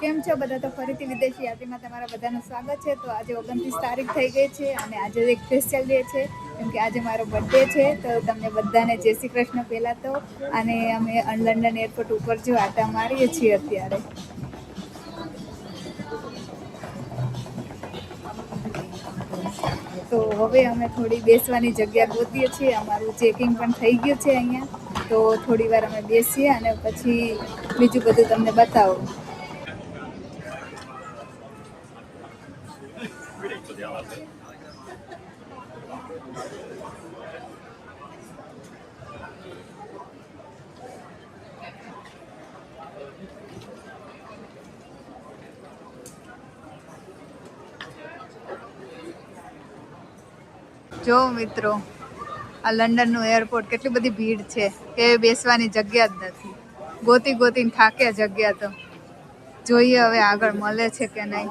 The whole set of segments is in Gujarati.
કેમ છો બધા? તો ફરીથી વિદેશી યાત્રીમાં તમારા બધાનું સ્વાગત છે. તો આજે ઓગણત્રીસ તારીખ થઈ ગઈ છે અને આજે એક સ્પેશિયલ ડે છે. કેમ કે આજે મારો બર્થડે છે, તો તમને બધાને જય શ્રી કૃષ્ણ પહેલાં તો. અને અમે લંડન એરપોર્ટ ઉપર જો આટા મારીએ છીએ અત્યારે. તો હવે અમે થોડી બેસવાની જગ્યા ગોતીએ છીએ. અમારું ચેકિંગ પણ થઈ ગયું છે અહીંયા. તો થોડી વાર અમે બેસીએ અને પછી બીજું બધું તમને બતાવું. જો મિત્રો, આ લંડનનું એરપોર્ટ કેટલી બધી ભીડ છે કે બેસવાની જગ્યા જ નથી. ગોતી ગોતીને થાક્યા જગ્યા તો. જોઈએ હવે આગળ મળે છે કે નહીં.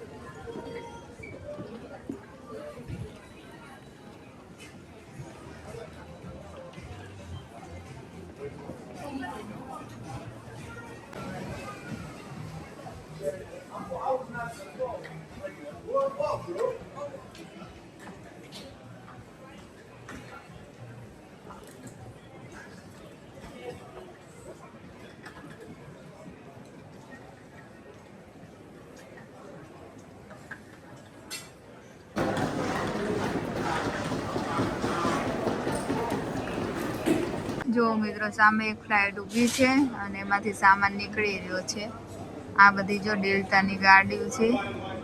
જો મિત્રો સામે એક ફ્લાઇટ ઊભી છે અને એમાંથી સામાન નીકળી રહ્યો છે. આ બધી જો ડેલ્ટાની ગાડીઓ છે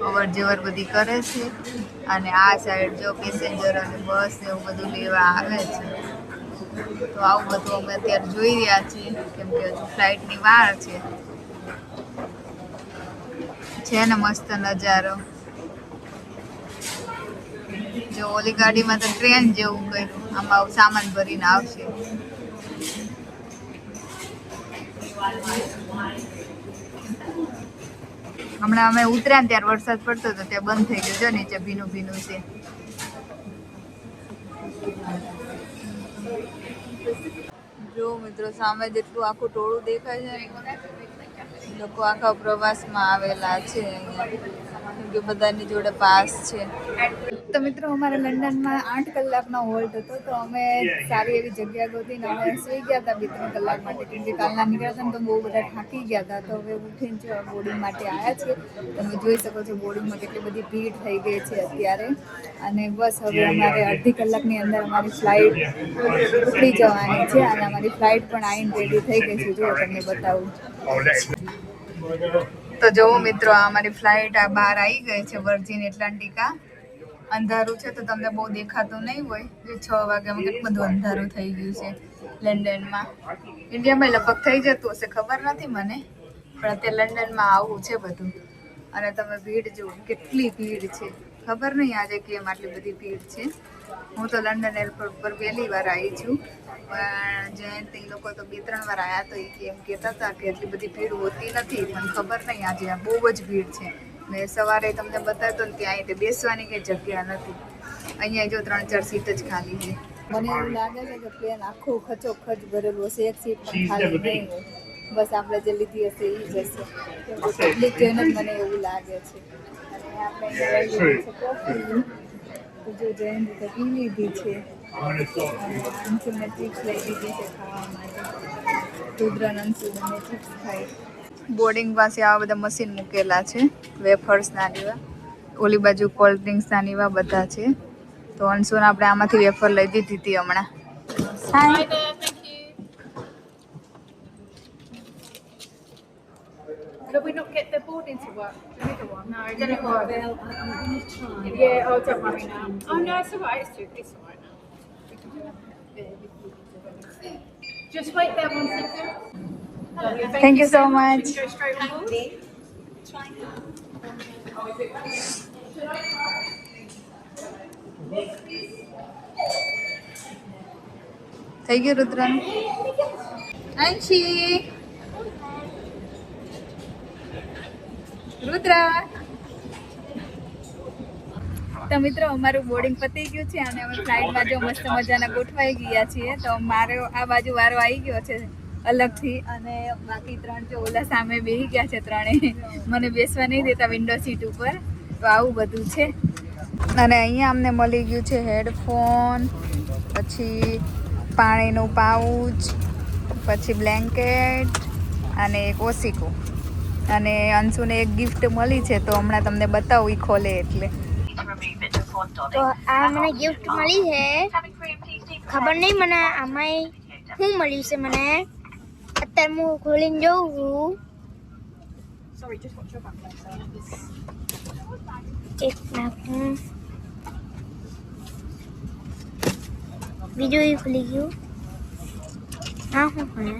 અવર જવર બધી કરે છે અને આ સાઈડ જો પેસેન્જર અને બસ એવું બધું લેવા આવે છે. તો આવું બધું અમે અત્યારે જોઈ રહ્યા છીએ, કેમ કે હજુ ફ્લાઇટની વાર છે. છે ને મસ્ત નજારો. જો ઓલી ગાડીમાં તો ટ્રેન જેવું કર્યું આમાં સામાન ભરીને આવશે. હમણાં અમે ઉતર્યા ને ત્યારે વરસાદ પડતો હતો ત્યાં બંધ થઈ ગયો જો નીચે ભીનું ભીનું છે. જો મિત્રો, સામે જેટલું આખું ટોળું દેખાય છે લોકો આખા પ્રવાસમાં આવેલા છે બધાની જોડે પાસ છે. તો મિત્રો, અમારે લંડનમાં આઠ કલાકનો હોલ્ટ હતો, તો અમે સારી એવી જગ્યા ગોતીને અમે સુઈ ગયા હતા બે ત્રણ કલાક માટે, કેમ કે કાલના નીકળ્યા હતા તો બહુ બધા થાકી ગયા હતા. તો હવે ઉઠીને જો બોર્ડિંગ માટે આવ્યા છે તમે જોઈ શકો છો બોર્ડિંગમાં કેટલી બધી ભીડ થઈ ગઈ છે અત્યારે. અને બસ હવે અમારે અડધી કલાકની અંદર અમારી ફ્લાઇટ ઉપડી જવાની છે અને અમારી ફ્લાઇટ પણ આવીને રેડી થઈ ગઈ છે. જો તમને બતાવું. તો જોવો મિત્રો અમારી ફ્લાઇટ આ બહાર આવી ગઈ છે, વર્જિન એટલાન્ટિકા. અંધારું છે તો તમને બહુ દેખાતું નહીં હોય. જે છ વાગ્યામાં કેટલું બધું અંધારું થઈ ગયું છે લંડનમાં. ઇન્ડિયામાં લગભગ થઈ જતું હશે, ખબર નથી મને. પણ અત્યારે લંડનમાં આવું છે બધું. અને તમે ભીડ જુઓ, કેટલી ભીડ છે. ખબર નહીં આજે કેમ આટલી બધી ભીડ છે. હું તો લંડન એરપોર્ટ પર પહેલી વાર આવી છું. પણ જયંત એ લોકો તો બે ત્રણ વાર આવ્યા તો એ એમ કહેતા હતા કે એટલી બધી ભીડ હોતી નથી. પણ ખબર નહીં આજે આ બહુ જ ભીડ છે. ને સવારે તમને બતાવતો ને ત્યાં અહીં બેસવાની કંઈ જગ્યા નથી. અહીંયા જો ત્રણ ચાર સીટ જ ખાલી છે. મને એવું લાગે છે કે પ્લેન આખું ખચો ખચ ભરેલું હશે. એક સીટ પણ ખાલી નહીં હોય. બસ આપણે જે લીધી હશે એ જ હશે. કેમ પબ્લિક જોઈને જ મને એવું લાગે છે. અને આપણે જો જૈન તો પી લીધી છે. અંશુને ચિપ્સ લઈ લીધી છે ખાવા માટે. રુદ્રન અંશુ બંને ચિપ્સ ખાય બોર્ડિંગ પાસે આવા બધા મશીન મૂકેલા છે વેફર્સ ના એવા ઓલી બાજુ કોલ્ડ ડ્રિંક્સ ના એવા બધા છે તો અંશુને આપણે આમાંથી વેફર લઈ દીધી હતી હમણાં હાય we not get the boarding to work? The middle one? No, it didn't work. Yeah, oh, don't worry now. Oh, no, it's all right. It's, too, it's all right now. Just wait there one second. Lovely, Thank you so much. On થઈ ગયું રુદ્રન અંશી રુદ્ર તો મિત્રો અમારું બોર્ડિંગ પતી ગયું છે અને અમે ફ્લાઇટમાં જો મસ્ત મજાના ગોઠવાઈ ગયા છીએ તો મારો આ બાજુ વારો આવી ગયો છે. અલગથી અને બાકી ત્રણ જો ઓલા સામે બેસી ગયા છે ત્રણે મને બેસવા નહીં દેતા વિન્ડો સીટ ઉપર. તો આવું બધું છે. અને અહીંયા અમને મળી ગયું છે હેડફોન પછી પાણીનું પાઉચ પછી બ્લેન્કેટ અને એક ઓસિકો અને અંશુને એક ગિફ્ટ મળી છે તો હમણાં તમને બતાવું એ ખોલે એટલે. તો આ મને ગિફ્ટ મળી છે. ખબર નહીં મને આમાં શું મળ્યું છે મને? અત્યારે હું ખોલીને જોઉં છું એક નાખું બીજું એ ખુલી ગયું હા હું ખોલે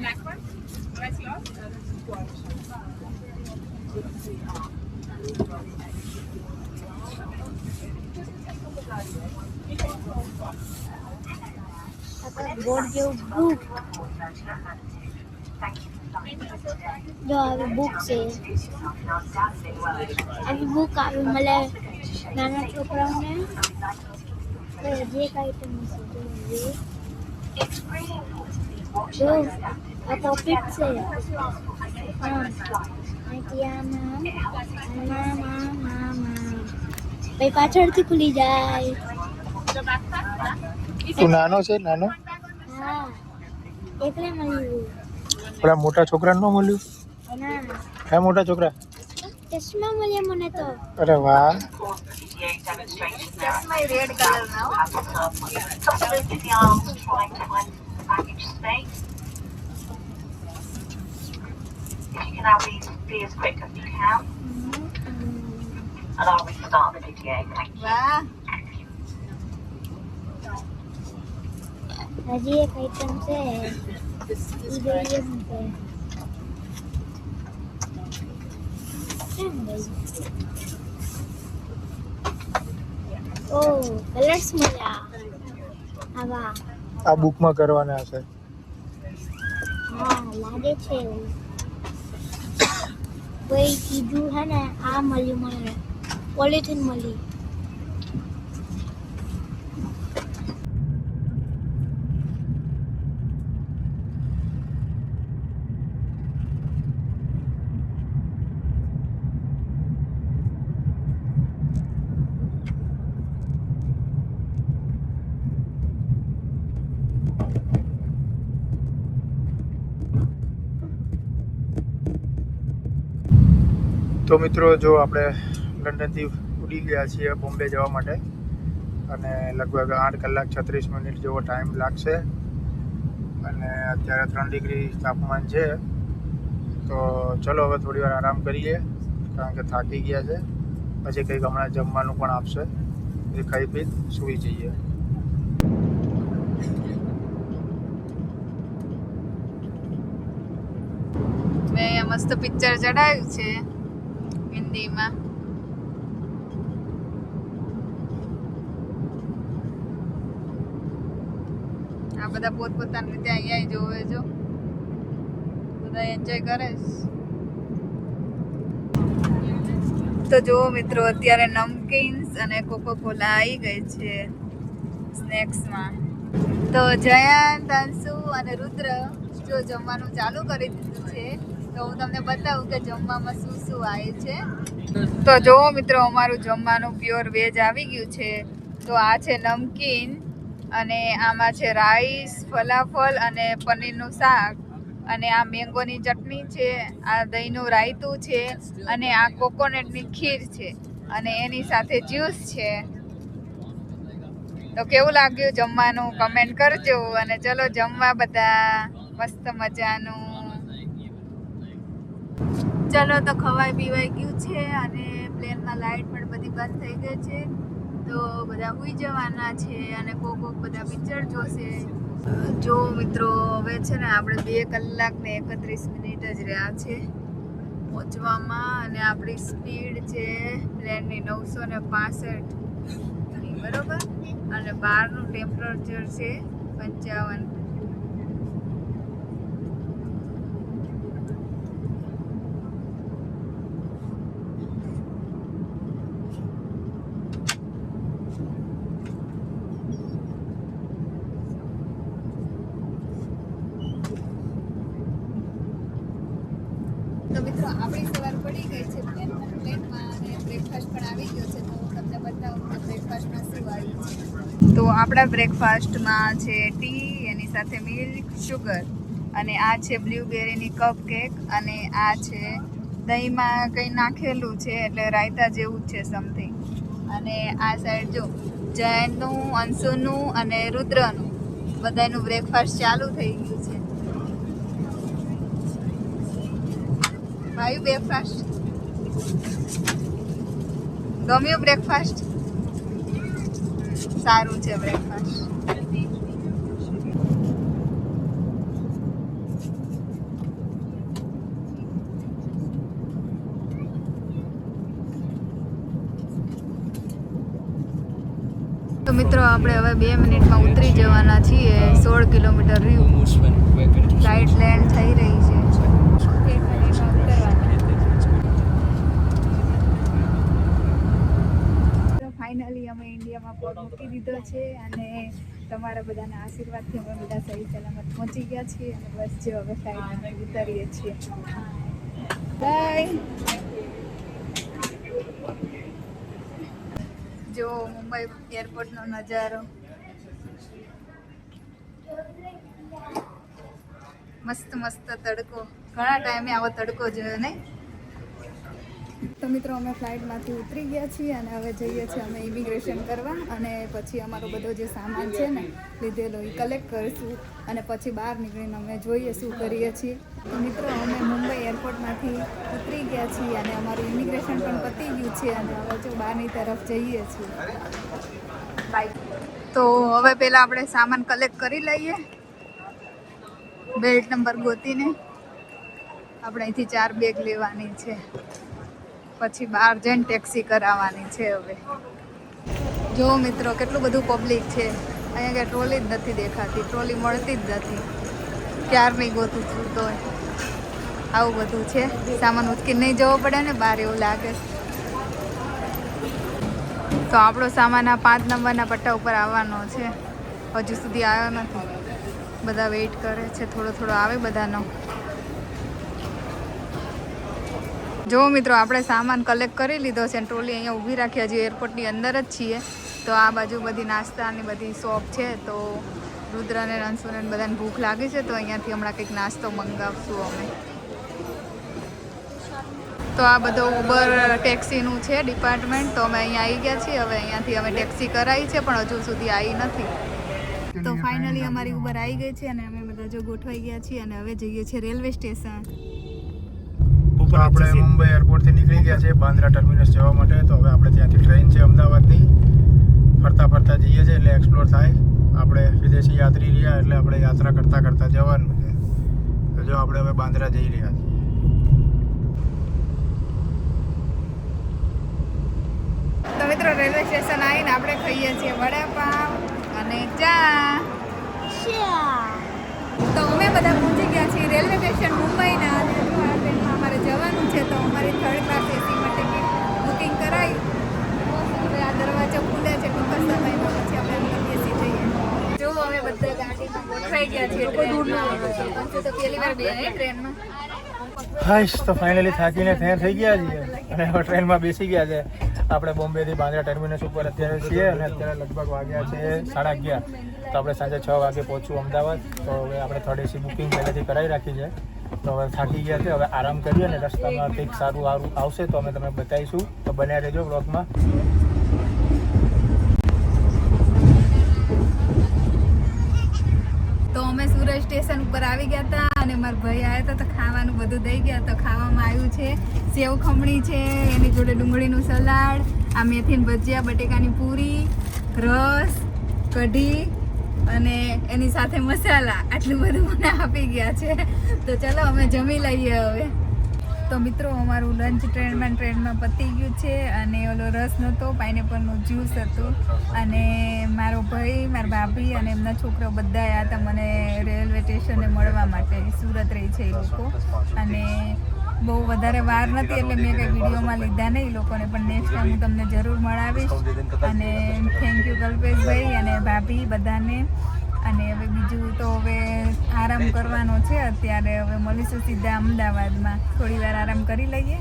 બોર્ડ જેવું બુક જો આવી બુક છે આવી બુક આવી મળે નાના છોકરાઓને તો જે આઈટમ છે જો જો આ પોકેટ છે હા અહીંથી આમાં આમાં આમાં આમાં પછી પાછળથી ખુલી જાય તું નાનો છે નાનો હા એટલે મળ્યું પેલા મોટા છોકરાને ન મળ્યું ના હે મોટા છોકરા ચશ્મા મળ્યા મને તો અરે વાહ ચશ્મા રેડ કલરના હો. વાહ હજી એક આઈટમ છે કેમ ગઈ કલર્સ મળ્યા આવા આ બુકમાં કરવાના હશે હા, લાગે છે. કોઈ કીધું હે ને, આ મળ્યું મને. પોલિથીન મળી તો મિત્રો, જો આપણે લંડનથી ઉડી ગયા છીએ બોમ્બે જવા માટે, અને લગભગ આઠ કલાક છત્રીસ મિનિટ જેવો ટાઈમ લાગશે. અને અત્યારે ત્રણ ડિગ્રી તાપમાન છે. તો ચલો હવે થોડી વાર આરામ કરીએ, કારણ કે થાકી ગયા છે. પછી કંઈક હમણાં જમવાનું પણ આપશે. એ ખાઈ પી સૂઈ જઈએ. મેં મસ્ત પિક્ચર ચડાવ્યું છે. હિન્દીમાં આ બધા પોતપોતાની રીતે અહીંયા જોવે જો બધા એન્જોય કરે તો જુઓ મિત્રો, અત્યારે નમકીન્સ અને કોકો કોલા આવી ગઈ છે સ્નેક્સમાં. તો જયંત, અંશુ અને રુદ્ર, જો જમવાનું ચાલુ કરી દીધું છે તો હું તમને બતાવું કે જમવામાં શું શું આવે છે. તો જુઓ મિત્રો, અમારું જમવાનું પ્યોર વેજ આવી ગયું છે. તો આ છે નમકીન અને આમાં છે રાઈસ ફલાફલ અને પનીરનું શાક અને આ મેંગોની ચટણી છે, આ દહીંનું રાયતું છે અને આ કોકોનટની ખીર છે અને એની સાથે જ્યુસ છે. તો કેવું લાગ્યું જમવાનું? કમેન્ટ કરજો અને ચલો જમવા બધા. મસ્ત મજાનું. ચલો તો ખવાઈ પીવાઈ ગયું છે અને પ્લેનમાં લાઇટ પણ બધી બંધ થઈ ગઈ છે. તો બધા ઉઈ જવાના છે અને કોક કોક બધા પિક્ચર જોશે. જો મિત્રો, હવે છે ને આપણે બે કલાક ને એકત્રીસ મિનિટ જ રહ્યા છે પહોંચવામાં અને આપણી સ્પીડ છે પ્લેનની નવસો ને પાસઠ બરોબર? અને બહારનું ટેમ્પરેચર છે પંચાવન તો મિત્રો, આપણી સવાર પડી ગઈ છે. બ્રેકફાસ્ટ પણ આવી ગયો છે. તો તમને બતાવું બ્રેકફાસ્ટમાં શું આવ્યું તો આપણા બ્રેકફાસ્ટમાં છે ટી એની સાથે મિલ્ક શુગર અને આ છે બ્લ્યુબેરીની કપ કેક અને આ છે દહીંમાં કંઈ નાખેલું છે, એટલે રાયતા જેવું જ છે સમથિંગ અને આ સાઈડ જો જયનનું અંશુનું અને રુદ્રનું બધાનું બ્રેકફાસ્ટ ચાલુ થઈ ગયું છે. ભાઈ બ્રેકફાસ્ટ ગમ્યું બ્રેકફાસ્ટ સારું છે બ્રેકફાસ્ટ તો મિત્રો આપણે હવે બે મિનિટમાં ઉતરી જવાના છીએ. સોળ કિલોમીટર રહ્યું ફ્લાઇટ લેન્ડ થઈ રહી છે એક મિનિટમાં ઉતરવાના ફાઇનલી અમે ઇન્ડિયામાં પગ મૂકી દીધો છે અને તમારા બધાના આશીર્વાદથી અમે બધા સહી સલામત પહોંચી ગયા છીએ અને બસ જો હવે ફ્લાઇટમાં ઉતરીએ છીએ. બાય જો મુંબઈ એરપોર્ટનો નજારો. મસ્ત મસ્ત તડકો. ઘણા ટાઈમે આવો તડકો જોયો નહીં? તો મિત્રો, અમે ફ્લાઇટમાંથી ઉતરી ગયા છીએ અને હવે જઈએ છીએ અમે ઇમિગ્રેશન કરવા અને પછી અમારો બધો જે સામાન છે ને, લીધેલો એ કલેક્ટ કરીશું અને પછી બહાર નીકળીને અમે જોઈએ શું કરીએ છીએ. તો મિત્રો, અમે મુંબઈ એરપોર્ટમાંથી ઉતરી ગયા છીએ અને અમારું ઇમિગ્રેશન પણ પતી ગયું છે અને હવે જો બહારની તરફ જઈએ છીએ. તો હવે પહેલાં આપણે સામાન કલેક્ટ કરી લઈએ. બેલ્ટ નંબર ગોતીને. આપણે અહીંથી ચાર બેગ લેવાની છે. પછી બહાર જઈને ટેક્સી કરાવવાની છે હવે. જો મિત્રો, કેટલું બધું પબ્લિક છે. અહીંયા ક્યાં ટ્રોલી જ નથી દેખાતી ટ્રોલી મળતી જ નથી. ક્યારની ગોતું છું તો આવું બધું છે. સામાન ઉચકીને નહીં જવો પડે ને બહાર એવું લાગે. તો આપણો સામાન આ પાંચ નંબરના પટ્ટા ઉપર આવવાનો છે. હજુ સુધી આવ્યો નથી. બધા વેઇટ કરે છે. થોડો થોડો આવે બધાનો. જો મિત્રો આપણે સામાન કલેક્ટ કરી લીધો છે અને ટ્રોલી અહીંયા ઊભી રાખી હજી એરપોર્ટની અંદર જ છીએ. તો આ બાજુ બધી નાસ્તાની બધી શોપ છે તો રુદ્ર અને રણસુને બધાને ભૂખ લાગી છે તો અહીંયાથી હમણાં કંઈક નાસ્તો મંગાવશું અમે. તો આ બધો ઉબર ટેક્સીનું છે ડિપાર્ટમેન્ટ તો અમે અહીંયા આવી ગયા છીએ. હવે અહીંયાથી અમે ટેક્સી કરાવી છે પણ હજુ સુધી આવી નથી. તો ફાઇનલી અમારી ઉબર આવી ગઈ છે અને અમે બધા જો ગોઠવાઈ ગયા છીએ અને હવે જઈએ છીએ રેલવે સ્ટેશન. તો આપણે મુંબઈ એરપોર્ટથી નીકળી ગયા છે બાંદ્રા ટર્મિનસ જવા માટે. તો હવે આપણે ત્યાંથી ટ્રેન છે અમદાવાદની. ફરતા ફરતા જઈએ છીએ એટલે એક્સપ્લોર થાય. આપણે વિદેશી યાત્રી રહ્યા એટલે આપણે યાત્રા કરતા કરતા જવાનું છે. તો જો આપણે હવે બાંદ્રા જઈ રહ્યા છીએ. તો મિત્રો રેલવે સ્ટેશન આવીને આપણે ખાઈએ છીએ વડાપાવ અને ચા. તો અમે બધા પહોંચી ગયા છીએ રેલવે સ્ટેશન મુંબઈના અને જો આ ટ્રેનમાં અમારે જવાનું છે તો અમારી થર્ડ ક્લાસ એસી માટે બુકિંગ કરાવી હવે આ દરવાજો ખુલે છે ટૂંક સમયમાં પછી અમે અંદર બેસી જઈએ. જો અમે બધા ગાડીમાં ગોઠવાઈ ગયા છીએ ટ્રેનમાં. તો પહેલી વાર બે ટ્રેનમાં. હાઈશ તો ફાઇનલી થાકીને તૈયાર થઈ ગયા છીએ. અને હવે ટ્રેનમાં બેસી ગયા છે. આપણે બોમ્બેથી બાંદ્રા ટર્મિનસ ઉપર અત્યારે છીએ અને અત્યારે લગભગ વાગ્યા છે સાડા અગિયાર. તો આપણે સાંજે છ વાગે પહોંચવું અમદાવાદ. તો હવે આપણે થર્ડ એસી બુકિંગ પહેલેથી કરાવી રાખી છે. તો હવે થાકી ગયા છે, હવે આરામ કરીએ અને રસ્તામાં કંઈક સારું સારું આવશે તો અમે તમને બતાવીશું. તો બન્યા રહેજો બ્લોગમાં તો અમે સુરત સ્ટેશન ઉપર આવી ગયા હતા અને મારા ભાઈ આવ્યા હતા તો ખાવાનું બધું દઈ ગયા. તો ખાવામાં આવ્યું છે, સેવ ખમણી છે, એની જોડે ડુંગળીનું સલાડ, આ મેથીન ભજીયા, બટેકાની પૂરી, રસ, કઢી અને એની સાથે મસાલા આટલું બધું મને આપી ગયા છે. તો ચલો અમે જમી લઈએ હવે. તો મિત્રો, અમારું લંચ ટ્રેનમાં ટ્રેનમાં પતી ગયું છે અને ઓલો રસ નહોતો પાઇનેપલનું જ્યુસ હતું. અને મારો ભાઈ, મારા ભાભી અને એમના છોકરાઓ બધા હતા મને રેલવે સ્ટેશને મળવા માટે, સુરત રહી છે એ લોકો. અને બહુ વધારે વાર નથી એટલે મેં કંઈ વિડીયોમાં લીધા નહીં. લોકોને પણ નેક્સ્ટ ટાઈમ હું તમને જરૂર મળાવીશ. અને થેન્ક યુ કલ્પેશભાઈ અને ભાભી બધાને. અને હવે બીજું તો હવે આરામ કરવાનો છે. અત્યારે હવે મળીશું સીધા અમદાવાદમાં. થોડી વાર આરામ કરી લઈએ.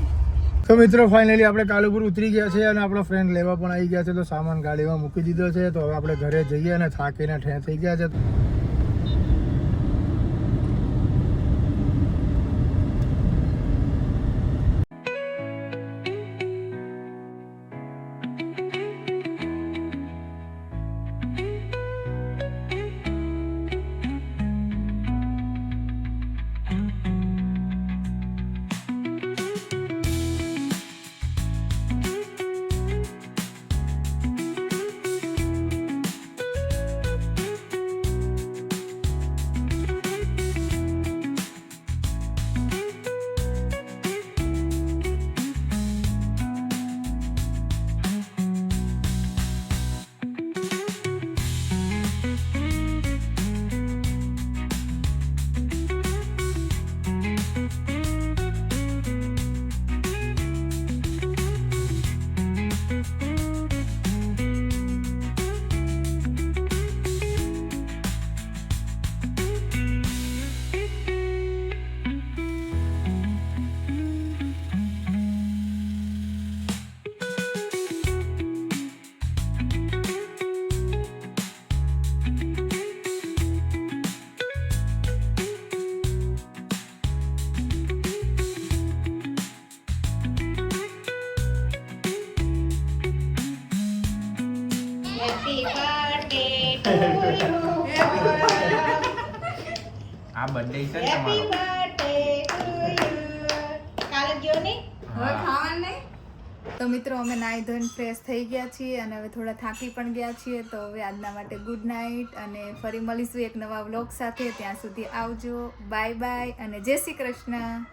તો મિત્રો ફાઇનલી આપણે કાલુપુર ઉતરી ગયા છે અને આપણો ફ્રેન્ડ લેવા પણ આવી ગયા છે. તો સામાન ગાડીમાં મૂકી દીધો છે. તો હવે આપણે ઘરે જઈએ અને થાકીને ઠે થઈ ગયા છે. આ બર્થડે છે ને તમારો. હવે ખાવાનું નહીં? તો મિત્રો અમે નાહી ધોઈને ફ્રેશ થઈ ગયા છીએ અને હવે થોડા થાકી પણ ગયા છીએ તો હવે આજના માટે ગુડ નાઇટ અને ફરી મળીશું એક નવા વ્લોગ સાથે. ત્યાં સુધી આવજો. બાય બાય અને જય શ્રી કૃષ્ણ.